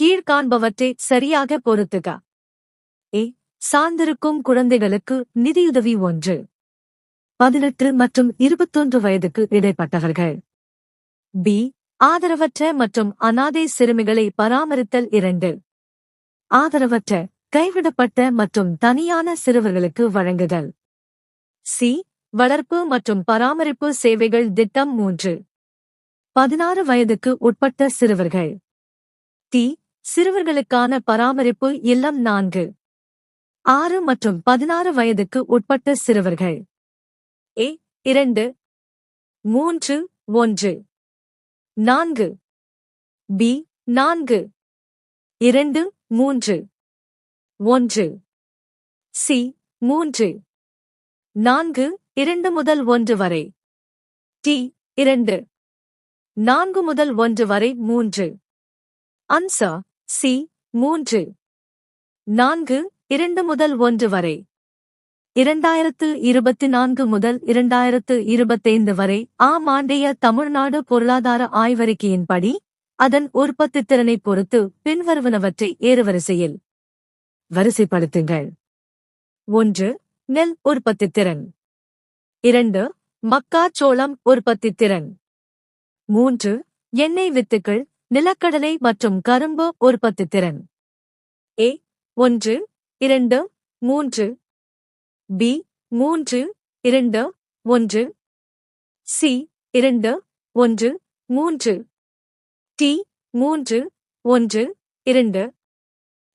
கீழ்காண்பவற்றை சரியாக பொருத்துக ஏ. சார்ந்திருக்கும் குழந்தைகளுக்கு நிதியுதவி ஒன்று. பதினெட்டு மற்றும் இருபத்தொன்று வயதுக்கு இடைப்பட்டவர்கள். பி. ஆதரவற்ற மற்றும் அனாதை சிறுமிகளை பராமரித்தல் இரண்டு. ஆதரவற்ற கைவிடப்பட்ட மற்றும் தனியான சிறுவர்களுக்கு வழங்குதல். சி. வளர்ப்பு மற்றும் பராமரிப்பு சேவைகள் திட்டம் மூன்று. பதினாறு வயதுக்கு உட்பட்ட சிறுவர்கள். டி. சிறுவர்களுக்கான பராமரிப்பு இல்லம் நான்கு. ஆறு மற்றும் பதினாறு வயதுக்கு உட்பட்ட சிறுவர்கள். ஏ இரண்டு. மூன்று ஒன்று. நான்கு. பி நான்கு. இரண்டு மூன்று. ஒன்று. சி மூன்று. நான்கு இரண்டு முதல் ஒன்று வரை. டி இரண்டு. நான்கு முதல் ஒன்று வரை மூன்று. அன்சா சி மூன்று. நான்கு இரண்டு முதல் ஒன்று வரை. இரண்டாயிரத்து இருபத்தி நான்கு முதல் இரண்டாயிரத்து இருபத்தைந்து வரை ஆம் ஆண்டைய தமிழ்நாடு பொருளாதார ஆய்வறிக்கையின்படி அதன் உற்பத்தி திறனை பொறுத்து பின்வருவனவற்றை ஏறுவரிசையில் வரிசைப்படுத்துங்கள். ஒன்று நெல் உற்பத்தி திறன். இரண்டு மக்காச்சோளம் உற்பத்தி திறன். மூன்று எண்ணெய் வித்துக்கள் நிலக்கடலை மற்றும் கரும்பு உற்பத்தித்திறன் ஏ ஒன்று இரண்டு மூன்று. பி மூன்று இரண்டு ஒன்று. சி இரண்டு ஒன்று மூன்று. டி மூன்று ஒன்று இரண்டு.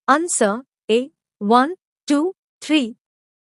Answer A one two three